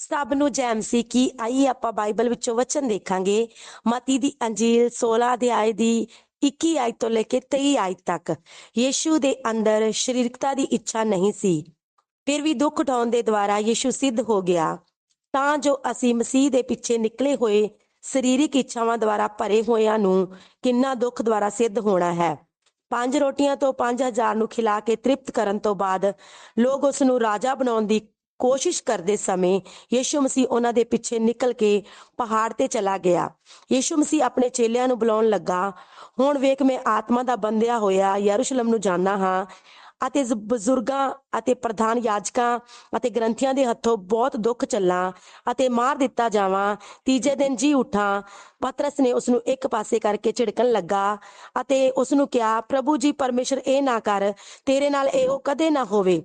ਸਭ ਨੂੰ ਜੈਮ ਸੀ ਕਿ ਆਈ ਆਪਾਂ ਬਾਈਬਲ ਵਿੱਚੋਂ ਵਚਨ ਦੇਖਾਂਗੇ। ਮਤੀ ਦੀ ਅੰਜੀਲ 16 ਅਧਿਆਏ ਦੀ 21 ਆਇਤ ਤੋਂ ਲੈ ਕੇ 23 ਆਇਤ ਤੱਕ। ਯੀਸ਼ੂ ਦੇ ਅੰਦਰ ਸਰੀਰਕਤਾ ਦੀ ਇੱਛਾ ਨਹੀਂ ਸੀ। ਫਿਰ ਵੀ ਦੁੱਖ ਉਠਾਉਣ ਦੇ ਦੁਆਰਾ ਯੀਸ਼ੂ ਸਿੱਧ ਹੋ ਗਿਆ। ਤਾਂ ਜੋ ਅਸੀਂ ਮਸੀਹ ਦੇ ਪਿੱਛੇ ਨਿਕਲੇ ਹੋਏ ਸਰੀਰਿਕ ਇੱਛਾਵਾਂ ਦੁਆਰਾ ਭਰੇ ਹੋਇਆਂ ਨੂੰ ਕਿੰਨਾ ਦੁੱਖ ਦੁਆਰਾ ਸਿੱਧ ਹੋਣਾ ਹੈ। ਪੰਜ ਰੋਟੀਆਂ ਤੋਂ 5000 ਨੂੰ ਖਿਲਾ ਕੇ ਤ੍ਰਿਪਤ ਕਰਨ ਤੋਂ ਬਾਅਦ ਲੋਕ ਉਸ ਨੂੰ ਰਾਜਾ ਬਣਾਉਣ ਦੀ ਕੋਸ਼ਿਸ਼ ਕਰਦੇ ਸਮੇਂ ਯੀਸ਼ੂ ਮਸੀਹ ਉਹਨਾਂ ਦੇ ਪਿੱਛੇ ਨਿਕਲ ਕੇ ਪਹਾੜ ਤੇ ਚਲਾ ਗਿਆ। ਯੀਸ਼ੂ ਮਸੀਹ ਆਪਣੇ ਚੇਲਿਆਂ ਨੂੰ ਬੁਲਾਉਣ ਲੱਗਾ। ਹੁਣ ਵੇਖ, ਮੈਂ ਆਤਮਾ ਦਾ ਬੰਦਿਆ ਹੋਇਆ ਯਰੂਸ਼ਲਮ ਨੂੰ ਜਾਣਾ ਹਾਂ ਅਤੇ ਬਜ਼ੁਰਗਾਂ ਅਤੇ ਪ੍ਰਧਾਨ ਯਾਜਕਾਂ ਅਤੇ ਗ੍ਰੰਥੀਆਂ ਦੇ ਹੱਥੋਂ ਬਹੁਤ ਦੁੱਖ ਚੱਲਾਂ ਅਤੇ ਮਾਰ ਦਿੱਤਾ ਜਾਵਾਂ। ਤੀਜੇ ਦਿਨ ਜੀ ਉਠਾਂ। ਪਤਰਸ ਨੇ ਉਸ ਨੂੰ ਇੱਕ ਪਾਸੇ ਕਰਕੇ ਝਿੜਕਣ ਲੱਗਾ ਅਤੇ ਉਸ ਨੂੰ ਕਿਹਾ, ਪ੍ਰਭੂ ਜੀ, ਪਰਮੇਸ਼ਰ ਇਹ ਨਾ ਕਰ। ਤੇਰੇ ਨਾਲ ਇਹੋ ਕਦੇ ਨਾ ਹੋਵੇ।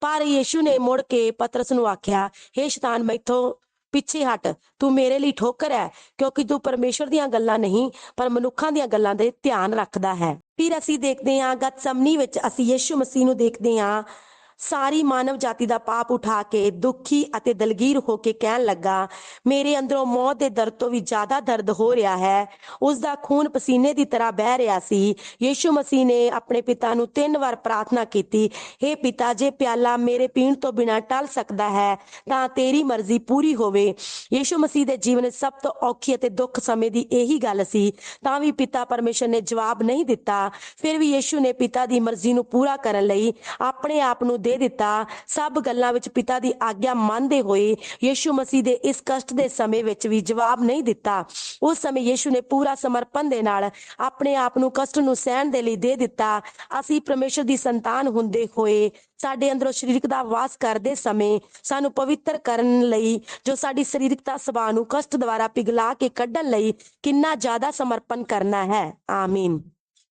ਪਰ ਯੀਸ਼ੂ ਨੇ ਮੁੜ ਕੇ ਪਤਰਸ ਨੂੰ ਆਖਿਆ, ਹੇ ਸ਼ੈਤਾਨ ਮੈਥੋਂ ਪਿੱਛੇ ਹਟ। ਤੂੰ ਮੇਰੇ ਲਈ ਠੋਕਰ ਹੈ, ਕਿਉਂਕਿ ਤੂੰ ਪਰਮੇਸ਼ਰ ਦੀਆਂ ਗੱਲਾਂ ਨਹੀਂ, ਪਰ ਮਨੁੱਖਾਂ ਦੀਆਂ ਗੱਲਾਂ ਦੇ ਧਿਆਨ ਰੱਖਦਾ ਹੈ। ਫਿਰ ਅਸੀਂ ਦੇਖਦੇ ਹਾਂ ਗਤਸਮਨੀ ਵਿੱਚ ਅਸੀਂ ਯੀਸ਼ੂ ਮਸੀਹ ਨੂੰ ਦੇਖਦੇ ਹਾਂ। ਸਾਰੀ ਮਾਨਵ ਜਾਤੀ ਦਾ ਪਾਪ ਉਠਾ ਕੇ ਦੁਖੀ ਅਤੇ ਦਲਗੀਰ ਹੋ ਕੇ ਕਹਿਣ ਲੱਗਾ, ਮੇਰੇ ਅੰਦਰੋਂ ਮੌਤ ਦੇ ਦਰਦ ਤੋਂ ਵੀ ਜ਼ਿਆਦਾ ਦਰਦ ਹੋ ਰਿਹਾ ਹੈ। ਉਸ ਦਾ ਖੂਨ ਪਸੀਨੇ ਦੀ ਤਰ੍ਹਾਂ ਬਹਿ ਰਿਹਾ ਸੀ। ਯੀਸ਼ੂ ਮਸੀਹ ਨੇ ਆਪਣੇ ਪਿਤਾ ਨੂੰ ਤਿੰਨ ਵਾਰ ਪ੍ਰਾਰਥਨਾ ਕੀਤੀ हे ਪਿਤਾ, ਜੇ ਪਿਆਲਾ ਮੇਰੇ ਪੀਣ ਤੋਂ ਬਿਨਾਂ ਟਲ ਸਕਦਾ ਹੈ, ਤਾਂ ਤੇਰੀ ਮਰਜ਼ੀ ਪੂਰੀ ਹੋਵੇ। ਯੀਸ਼ੂ ਮਸੀਹ ਦੇ ਜੀਵਨ ਸਭ ਤੋਂ ਔਖੀ ਅਤੇ ਦੁੱਖ ਸਮੇਂ ਦੀ ਇਹੀ ਗੱਲ ਸੀ। ਤਾਂ ਵੀ ਪਿਤਾ ਪਰਮੇਸ਼ਰ ਨੇ ਜਵਾਬ ਨਹੀਂ ਦਿੱਤਾ। ਫਿਰ ਵੀ ਯੀਸ਼ੂ ਨੇ ਪਿਤਾ ਦੀ ਮਰਜ਼ੀ ਨੂੰ ਪੂਰਾ ਕਰਨ ਲਈ ਆਪਣੇ ਆਪ ਨੂੰ ਦੇ ਦਿੱਤਾ। ਸਭ ਗੱਲਾਂ ਵਿੱਚ ਪਿਤਾ ਦੀ ਆਗਿਆ ਮੰਨਦੇ ਹੋਏ ਯੀਸ਼ੂ ਮਸੀਹ ਦੇ ਇਸ ਕਸ਼ਟ ਦੇ ਸਮੇਂ ਵਿੱਚ ਵੀ ਜਵਾਬ ਨਹੀਂ ਦਿੱਤਾ। ਉਸ ਸਮੇਂ ਯੀਸ਼ੂ ਨੇ ਪੂਰਾ ਸਮਰਪਣ ਦੇ ਨਾਲ ਆਪਣੇ ਆਪ ਨੂੰ ਕਸ਼ਟ ਨੂੰ ਸਹਿਣ ਦੇ ਲਈ ਦੇ ਦਿੱਤਾ। ਅਸੀਂ ਪਰਮੇਸ਼ਰ ਦੀ ਸੰਤਾਨ ਹੁੰਦੇ ਹੋਏ ਸਾਡੇ ਅੰਦਰੋਂ ਸਰੀਰਕ ਦਾ ਵਾਸ ਕਰਦੇ ਸਮੇਂ ਸਾਨੂੰ ਪਵਿੱਤਰ ਕਰਨ ਲਈ, ਜੋ ਸਾਡੀ ਸਰੀਰਕਤਾ ਸੁਭਾਅ ਨੂੰ ਕਸ਼ਟ ਦੁਆਰਾ ਪਿਘਲਾ ਕੇ ਕੱਢਣ ਲਈ ਕਿੰਨਾ ਜ਼ਿਆਦਾ ਸਮਰਪਣ ਕਰਨਾ ਹੈ। ਆਮੀਨ।